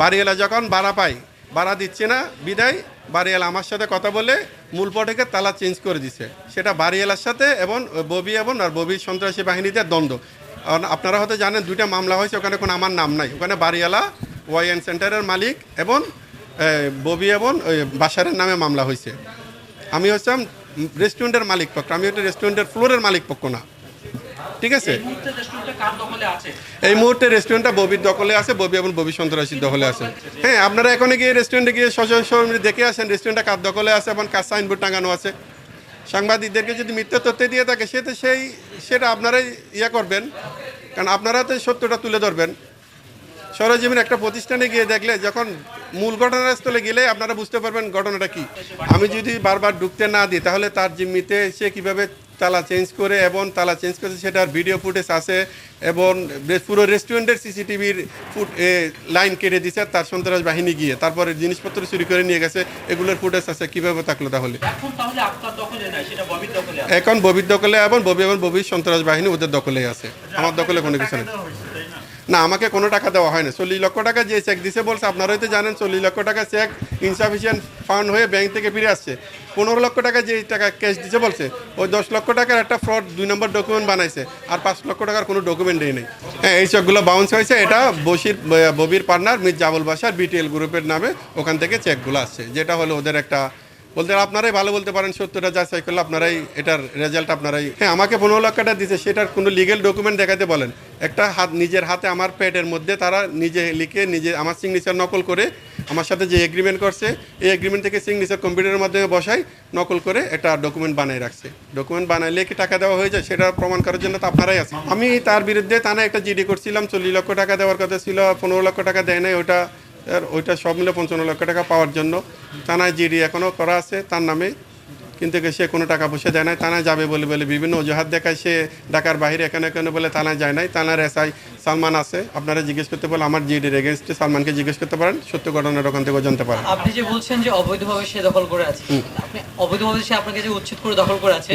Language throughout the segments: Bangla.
বাড়িওয়ালা যখন ভাড়া পাই ভাড়া দিচ্ছে না, বিদায়, বাড়িওয়ালা আমার সাথে কথা বলে মূল পটেকে তালা চেঞ্জ করে দিছে। সেটা বাড়িওয়ালার সাথে এবং ববি এবং আর ববি সন্ত্রাসী বাহিনীতে দ্বন্দ্ব। কারণ আপনারা হয়তো জানেন দুইটা মামলা হয়েছে, ওখানে কোনো আমার নাম নাই। ওখানে বাড়িওয়ালা, ওয়াইএন সেন্টারের মালিক এবং ববি এবং বাসারের নামে মামলা হয়েছে। আমি হচ্ছিলাম রেস্টুরেন্টের মালিক পক্ষ, আমি একটা রেস্টুরেন্টের ফ্লোরের মালিক পক্ষ না। ঠিক আছে? এই মুহূর্তে রেস্টুরেন্টটা ববির দখলে আছে ববি এবং ববি সন্ত্রাসীর দখলে আছে। হ্যাঁ আপনারা এখানে গিয়ে রেস্টুরেন্টে গিয়ে সশস্ত্র দেখে আসেন রেস্টুরেন্টটা কার দখলে আছে এবং কার সাইনবোর্ড টাঙানো আছে। সাংবাদিকদেরকে যদি মিথ্যা তথ্য দিয়ে থাকে সে তো সেই সেটা আপনারাই ইয়ে করবেন। কারণ আপনারা তো সত্যটা তুলে ধরবেন। সরজীবন একটা প্রতিষ্ঠানে গিয়ে দেখলে যখন মূল ঘটনাস্থলে গেলে আপনারা বুঝতে পারবেন ঘটনাটা কি। আমি যদি বারবার ঢুকতে না দিই তাহলে তার জিম্মিতে সে কীভাবে তালা চেঞ্জ করে এবং তালা চেঞ্জ করেছে সেটার ভিডিও ফুটেজ আছে এবং পুরো রেস্টুরেন্টের সিসিটিভির ফুট লাইন কেটে দিছে তার সন্ত্রাস বাহিনী গিয়ে। তারপরে জিনিসপত্র চুরি করে নিয়ে গেছে। এগুলোর ফুটেজ আছে কীভাবে থাকল তাহলে? এখন ববির দখলে এবং ববি এবং ববির সন্ত্রাস বাহিনী ওদের দখলেই আছে। আমার দখলে কোনো কিছু নেই। না, আমাকে কোনো টাকা দেওয়া হয় না চল্লিশ লক্ষ টাকা যে চেক দিছে বলছে, আপনারাই তো জানেন, চল্লিশ লক্ষ টাকা চেক ইনসাফিসিয়েন্ট ফান্ড হয়ে ব্যাংক থেকে ফিরে আসছে। পনেরো লক্ষ টাকা যে টাকা ক্যাশ দিছে বলছে, ওই দশ লক্ষ টাকার একটা ফ্রড দুই নম্বর ডকুমেন্ট বানাইছে, আর পাঁচ লক্ষ টাকার কোনো ডকুমেন্টই নেই। হ্যাঁ এই চেকগুলো বাউন্স হয়েছে, এটা বসির ববির পার্টনার মির্জা আবুল বাসার বিটিএল গ্রুপের নামে ওখান থেকে চেকগুলো আসছে, যেটা হলো ওদের একটা বলতে আপনারাই ভালো বলতে পারেন, সত্যটা যাচাই করলে আপনারাই এটার রেজাল্ট আপনারাই। হ্যাঁ আমাকে পনেরো লাখ টাকা দিছে সেটার কোনো লিগেল ডকুমেন্ট দেখাতে বলেন। একটা হাত, নিজের হাতে আমার পেটের মধ্যে তারা নিজে লিখে নিজে আমার সিগনেচার নকল করে আমার সাথে যে এগ্রিমেন্ট করছে, এই এগ্রিমেন্ট থেকে সিগনেচার কম্পিউটারের মাধ্যমে বসাই নকল করে একটা ডকুমেন্ট বানিয়ে রাখছে। ডকুমেন্ট বানাইলে কি টাকা দেওয়া হয়ে যায় সেটা প্রমাণ করার জন্য তো আপনারাই আছে। আমি তার বিরুদ্ধে থানায় একটা জিডি করছিলাম, চল্লিশ লক্ষ টাকা দেওয়ার কথা ছিল, পনেরো লক্ষ টাকা দেয় নাই, ওটা আর ওইটা সব মিলে পঞ্চান্ন লক্ষ টাকা পাওয়ার জন্য। থানায় জিডি এখনও করা আছে তার নামে। কিন্তু সে কোনো টাকা পয়সা দেয় নাই থানায় যাবে বলে বলে বিভিন্ন অজুহাত দেখায় সে ঢাকার বাইরে এখানে এখানে বলে থানায় যায় নাই। থানার এসআই সালমান আছে আপনারা জিজ্ঞেস করতে বলে আমার জিডির এগেনস্টে সালমানকে জিজ্ঞেস করতে পারেন সত্য ঘটনার ওখান থেকে জানতে পারেন। আপনি যে বলছেন যে অবৈধভাবে সে দখল করে আছে আপনি অবৈধভাবে সে আপনাকে যে উচ্ছেদ করে দখল করে আছে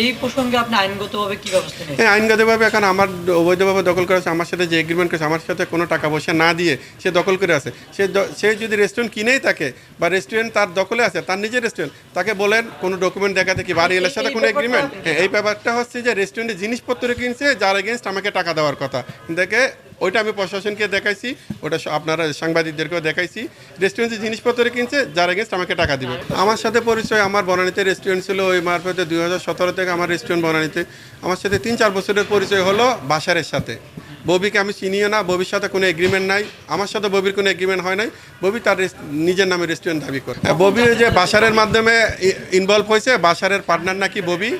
এই প্রসঙ্গে আপনি আইনগতভাবে কি ব্যবস্থা নেবেন হ্যাঁ আইনগতভাবে এখন আমার অবৈধভাবে দখল করেছে আমার সাথে যে এগ্রিমেন্ট করেছে আমার সাথে কোনো টাকা পয়সা না দিয়ে সে দখল করে আছে। সে সে যদি রেস্টুরেন্ট কিনেই থাকে বা রেস্টুরেন্ট তার দখলে আছে তার নিজের রেস্টুরেন্ট তাকে বলেন কোনো ডকুমেন্ট দেখাতে কি বাড়ি এলার সাথে কোনো এগ্রিমেন্ট হ্যাঁ এই ব্যাপারটা হচ্ছে যে রেস্টুরেন্টে জিনিসপত্র কিনছে যার এগেনস্ট আমাকে টাকা দেওয়ার কথা। দেখে ওইটা আমি প্রশাসনকে দেখাইছি ওটা আপনারা সাংবাদিকদেরকেও দেখাইছি। রেস্টুরেন্টে জিনিসপত্র কিনছে যার এগেনস্ট আমাকে টাকা দিবে। আমার সাথে পরিচয় আমার বনানীতে রেস্টুরেন্ট ছিল ওই মারফতে দুই হাজার সতেরো থেকে আমার রেস্টুরেন্ট বনানীতে। আমার সাথে তিন চার বছরের পরিচয় হলো বাসারের সাথে। ববিকে আমি চিনিও না ববির সাথে কোনো এগ্রিমেন্ট নাই। আমার সাথে ববির কোনো এগ্রিমেন্ট হয় নাই। ববি তার নিজের নামে রেস্টুরেন্ট দাবি করে। হ্যাঁ, ববি যে বাসারের মাধ্যমে ইনভলভ হয়েছে বাসারের পার্টনার নাকি ববি?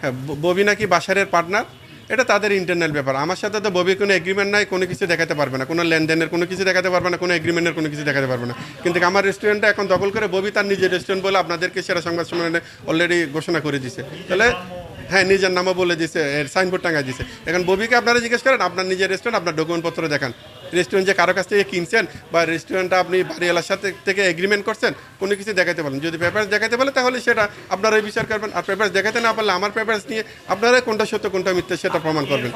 হ্যাঁ ববি নাকি বাসারের পার্টনার এটা তাদের ইন্টারনাল ব্যাপার। আমার সাথে তো ববি কোনো এগ্রিমেন্ট নাই, কোনো কিছু দেখাতে পারবে না। কোনো লেনদেনের কোনো কিছু দেখাতে পারবে না, কোনো এগ্রিমেন্টের কোনো কিছু দেখাতে পারবে না। কিন্তু আমার রেস্টুরেন্টটা এখন দখল করে ববি তার নিজের রেস্টুরেন্ট বলে আপনাদেরকে সেরা সংবাদ সম্মেলনে অলরেডি ঘোষণা করে দিছে। তাহলে হ্যাঁ নিজের নামও বলে দিছে সাইনবোর্ড টাঙায় দিছে। এখন ববিকে আপনারা জিজ্ঞেস করেন, আপনার নিজের রেস্টুরেন্ট আপনার ডকুমেন্টপত্র দেখান। রেস্টুরেন্ট যে কারও কাছ থেকে কিনছেন বা রেস্টুরেন্টটা আপনি বাড়িওয়ালার সাথে থেকে এগ্রিমেন্ট করছেন, কোনো কিছু দেখাতে পারেন যদি পেপার্স দেখাতে বলে, তাহলে সেটা আপনারাই বিচার করবেন। আর পেপার্স দেখাতে না পারলে আমার পেপার্স নিয়ে আপনারাই কোনটা সত্য, কোনটা মিথ্যা সেটা প্রমাণ করবেন।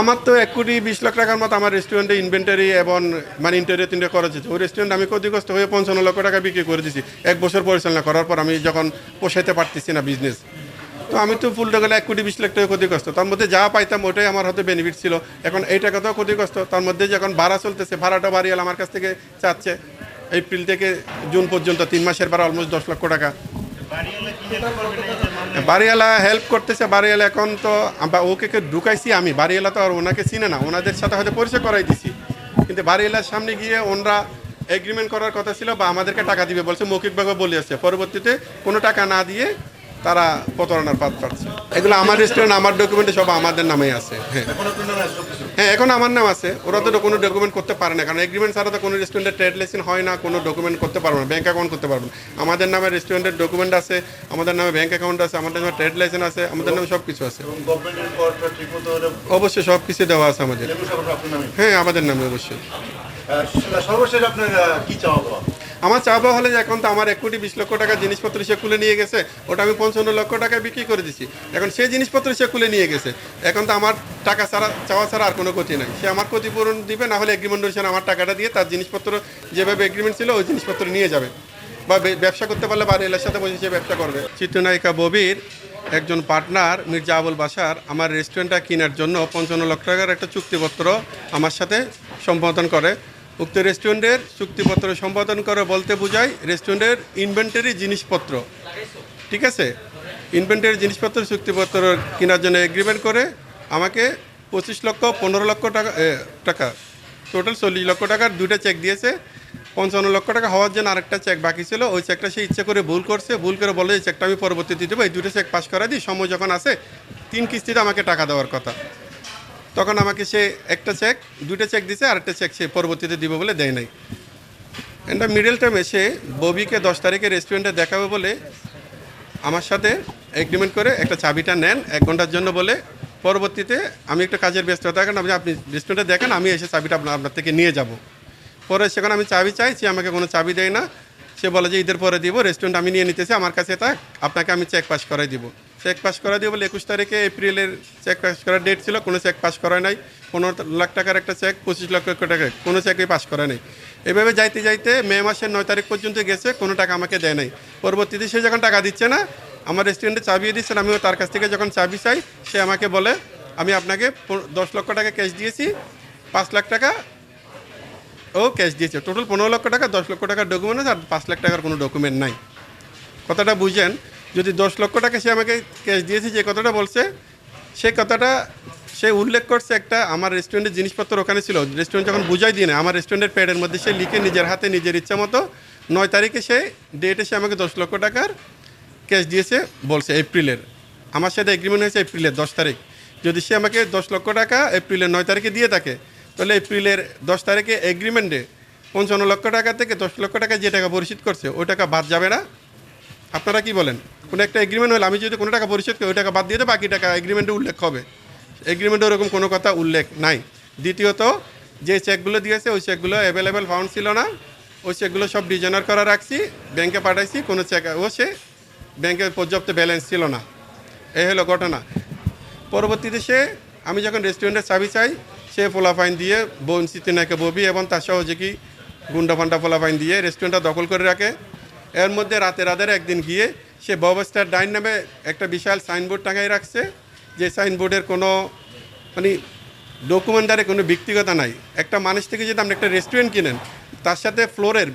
আমার তো এক কোটি বিশ লাখ টাকার মতো আমার রেস্টুরেন্টে ইনভেন্টারি এবং মানে ইন্টারিয়ার তিনটে খরচ হচ্ছে ওই রেস্টুরেন্ট আমি ক্ষতিগ্রস্ত হয়ে পঞ্চান্ন লক্ষ টাকা বিক্রি করে দিছি এক বছর পরিচালনা করার পর আমি যখন পোষাইতে পারতেছি না বিজনেস তো আমি তো ফুল গেলে এক কোটি বিশ লাখ টাকা ক্ষতিগ্রস্ত। তার মধ্যে যা পাইতাম ওটাই আমার হয়তো বেনিফিট ছিল। এখন এই টাকাতেও ক্ষতিগ্রস্ত। তার মধ্যে যখন ভাড়া চলতেছে, ভাড়াটা বাড়িয়াল আমার কাছ থেকে চাচ্ছে। এপ্রিল থেকে জুন পর্যন্ত তিন মাসের ভাড়া অলমোস্ট দশ লক্ষ টাকা। বাড়িওয়ালা হেল্প করতেছে বাড়িওয়ালা এখন তো ওকে কে ঢুকাইছি আমি। বাড়িওয়ালা তো আর ওনাকে চিনে না। ওনাদের সাথে হয়তো পরিচয় করাই দিছি। কিন্তু বাড়িওয়ালার সামনে গিয়ে ওনরা এগ্রিমেন্ট করার কথা ছিল বা আমাদেরকে টাকা দিবে বলছে, মৌখিকভাবে বলে আসছে। পরবর্তীতে কোনো টাকা না দিয়ে তারা প্রতারণার পাত পাচ্ছে। এগুলো আমার রেস্টুরেন্ট আমার ডকুমেন্টে সব আমাদের নামেই আছে। হ্যাঁ। হ্যাঁ এখন আমার নাম আছে। ওরা তো কোনো ডকুমেন্ট করতে পারে না। কারণ এগ্রিমেন্ট ছাড়া তো কোনো রেস্টুরেন্টের ট্রেড লাইসেন্স হয় না কোনো ডকুমেন্ট করতে পারবে না ব্যাঙ্ক অ্যাকাউন্ট করতে পারবে না। আমাদের নামে রেস্টুরেন্টের ডকুমেন্ট আছে আমাদের নামে ব্যাঙ্ক অ্যাকাউন্ট আছে আমাদের নামে ট্রেড লাইসেন্স আছে আমাদের নামে সব কিছু আছে। অবশ্যই সব কিছু দেওয়া আছে আমাদের। হ্যাঁ আমাদের নামে অবশ্যই। সর্বশেষ আপনার কি চাওয়া আমার চাওয়া হলে যে এখন তো আমার এক কোটি বিশ লক্ষ টাকা জিনিসপত্র সে খুলে নিয়ে গেছে, ওটা আমি পঞ্চান্ন লক্ষ টাকায় বিক্রি করে দিচ্ছি এখন সেই জিনিসপত্র সে খুলে নিয়ে গেছে। এখন তো আমার টাকা ছাড়া, চাওয়া ছাড়া আর কোনো ক্ষতি নাই। সে আমার ক্ষতিপূরণ দিবে, না হলে এগ্রিমেন্ট অনুসারে আমার টাকাটা দিয়ে তার জিনিসপত্র যেভাবে এগ্রিমেন্ট ছিল, ওই জিনিসপত্র নিয়ে যাবে। বা ব্যবসা করতে পারলে বাড়ি এলার সাথে বসে সে ব্যবসা করবে। চিত্রনায়িকা ববির একজন পার্টনার মির্জা আবুল বাসার আমার রেস্টুরেন্টটা কেনার জন্য পঞ্চান্ন লক্ষ টাকার একটা চুক্তিপত্র আমার সাথে সম্পাদন করে। উক্ত রেস্টুরেন্টের চুক্তিপত্র সম্পাদন করে বলতে বোঝায় রেস্টুরেন্টের ইনভেন্টারি জিনিসপত্র। ঠিক আছে? ইনভেন্টারি জিনিসপত্র চুক্তিপত্র কেনার জন্য এগ্রিমেন্ট করে আমাকে পঁচিশ লক্ষ, পনেরো লক্ষ টাকা টাকা টোটাল চল্লিশ লক্ষ টাকার দুটো চেক দিয়েছে। পঞ্চান্ন লক্ষ টাকা হওয়ার জন্য আরেকটা চেক বাকি ছিল। ওই চেকটা সে ইচ্ছে করে ভুল করছে। ভুল করে বলে এই চেকটা আমি পরবর্তীতে দেবো। এই দুটো চেক পাস করা দিই সময় যখন আসে, তিন কিস্তিতে আমাকে টাকা দেওয়ার কথা। তখন আমাকে সে একটা চেক দুইটা চেক দিছে আর একটা চেক সে পরবর্তীতে দিব বলে দেয় নাই। এটা মিডল টাইম এসে ববিকে দশ তারিখে রেস্টুরেন্টে দেখাবে বলে আমার সাথে এগ্রিমেন্ট করে একটা চাবিটা নেন এক ঘণ্টার জন্য বলে পরবর্তীতে আমি একটা কাজের ব্যস্ত থাকেন আপনি আপনি রেস্টুরেন্টে দেখেন, আমি এসে চাবিটা আপনার আপনার থেকে নিয়ে যাব। পরে সেখানে আমি চাবি চাই, সে আমাকে কোনো চাবি দেয় না। সে বলে যে ঈদের পরে দিব রেস্টুরেন্ট আমি নিয়ে নিতেছি, আমার কাছে থাক, আপনাকে আমি চেক পাস করাই দিব। চেক পাস করা দিয়ে বলে একুশ তারিখে এপ্রিলের চেক পাস করার ডেট ছিল, কোনো চেক পাস করা নাই। পনেরো লাখ টাকার একটা চেক পঁচিশ লক্ষ টাকা কোনো চেকই পাস করা নেই। এভাবে যাইতে যাইতে মে মাসের নয় তারিখ পর্যন্ত গেছে, কোনো টাকা আমাকে দেয় নাই। পরবর্তীতে সে যখন টাকা দিচ্ছে না, আমার রেস্টুরেন্টে চাবিয়ে দিচ্ছেন আমিও তার কাছ থেকে যখন চাবি চাই, সে আমাকে বলে, আমি আপনাকে দশ লক্ষ টাকা ক্যাশ দিয়েছি, পাঁচ লাখ টাকা ও ক্যাশ দিয়েছে। টোটাল পনেরো লক্ষ টাকা, দশ লক্ষ টাকার ডকুমেন্ট আছে, আর পাঁচ লাখ টাকার কোনো ডকুমেন্ট নাই। কথাটা বুঝেন যদি দশ লক্ষ টাকা সে আমাকে ক্যাশ দিয়েছে, যে কথাটা বলছে, সে কথাটা সে উল্লেখ করছে একটা আমার রেস্টুরেন্টের জিনিসপত্র ওখানে ছিল। রেস্টুরেন্ট যখন বুঝাই দিয়ে না আমার রেস্টুরেন্টের প্যাডের মধ্যে সে লিখে নিজের হাতে, নিজের ইচ্ছা মতো নয় তারিখে সে ডেটে সে আমাকে দশ লক্ষ টাকার ক্যাশ দিয়েছে, বলছে এপ্রিলের আমার সাথে এগ্রিমেন্ট হয়েছে এপ্রিলের দশ তারিখ। যদি সে আমাকে দশ লক্ষ টাকা এপ্রিলের নয় তারিখে দিয়ে থাকে, তাহলে এপ্রিলের দশ তারিখে এগ্রিমেন্টে পঞ্চান্ন লক্ষ টাকা থেকে দশ লক্ষ টাকা যে টাকা পরিশোধ করছে, ওই টাকা বাদ যাবে না। আপনারা কি বলেন? কোনো একটা এগ্রিমেন্ট হলে আমি যদি কোনো টাকা পরিশোধ করি, ওই টাকা বাদ দিয়ে দেবো, বাকি টাকা এগ্রিমেন্টে উল্লেখ হবে। এগ্রিমেন্টে ওরকম কোনো কথা উল্লেখ নাই। দ্বিতীয়ত, যে চেকগুলো দিয়েছে, ওই চেকগুলো অ্যাভেলেবেল ফাউন্ড ছিল না। ওই চেকগুলো সব ডিজাইনার করা রাখছি ব্যাংকে পাঠাইছি, কোনো চেক ও সে ব্যাংকে পর্যাপ্ত ব্যালেন্স ছিল না। এই হলো ঘটনা। পরবর্তীতে সে, আমি যখন রেস্টুরেন্টের চাবি চাই, সে পোলাফাইন দিয়ে বোন সিতিনাকে ববি এবং তার সহযোগী গুন্ডা ফান্ডা পোলাফাইন দিয়ে রেস্টুরেন্টটা দখল করে রাখে। এর মধ্যে রাতে রাতের একদিন গিয়ে সে ববস্টার ডাইন নামে একটা বিশাল সাইনবোর্ড টাঙাই রাখছে, যে সাইনবোর্ডের কোনো মানে ডকুমেন্টারে কোনো ব্যক্তিগত নাই। একটা মানুষ থেকে যদি আপনি একটা রেস্টুরেন্ট কিনেন, তার সাথে ফ্লোরের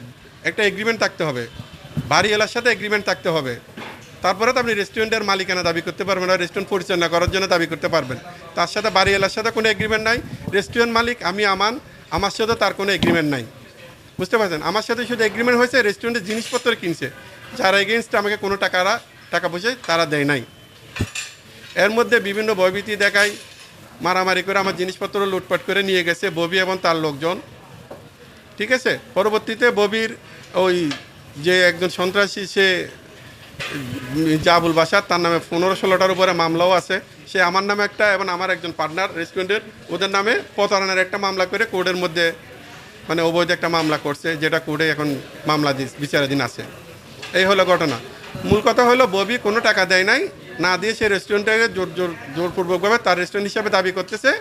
একটা এগ্রিমেন্ট থাকতে হবে বাড়ি এলার সাথে এগ্রিমেন্ট থাকতে হবে। তারপরে তো আপনি রেস্টুরেন্টের মালিকানা দাবি করতে পারবেন না, রেস্টুরেন্ট পরিচালনা করার জন্য দাবি করতে পারবেন। তার সাথে বাড়ি এলার সাথে কোনো এগ্রিমেন্ট নাই, রেস্টুরেন্ট মালিক, আমি, আমান, আমার সাথে তার কোনো এগ্রিমেন্ট নাই। বুঝতে পারছেন? আমার সাথে শুধু এগ্রিমেন্ট হয়েছে রেস্টুরেন্টের জিনিসপত্র কিনছে। যারা এগেনস্টে আমাকে কোনো টাকারা টাকা পয়সা তারা দেয় নাই। এর মধ্যে বিভিন্ন ভয়ভীতি দেখায়, মারামারি করে আমার জিনিসপত্র লুটপাট করে নিয়ে গেছে ববি এবং তার লোকজন। ঠিক আছে? পরবর্তীতে ববির ওই যে একজন সন্ত্রাসী, সে জাবুল বাসার, তার নামে পনেরো ষোলোটার উপরে মামলাও আছে। সে আমার নামে একটা এবং আমার একজন পার্টনার রেস্টুরেন্টের ওদের নামে প্রতারণার একটা মামলা করে কোর্টের মধ্যে মানে অবৈধ একটা মামলা করছে, যেটা কোর্টে এখন মামলা বিচারাধীন আছে। এই হলো ঘটনা। মূল কথা হলো, ববি কোনো টাকা দেয় নাই, না দিয়ে সে রেস্টুরেন্টটাকে জোর জোর জোরপূর্বকভাবে তার রেস্টুরেন্ট হিসাবে দাবি করতেছে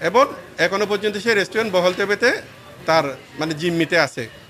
এবং এখনও পর্যন্ত সে রেস্টুরেন্ট বহলতে পেতে তার মানে জিম্মিতে আছে।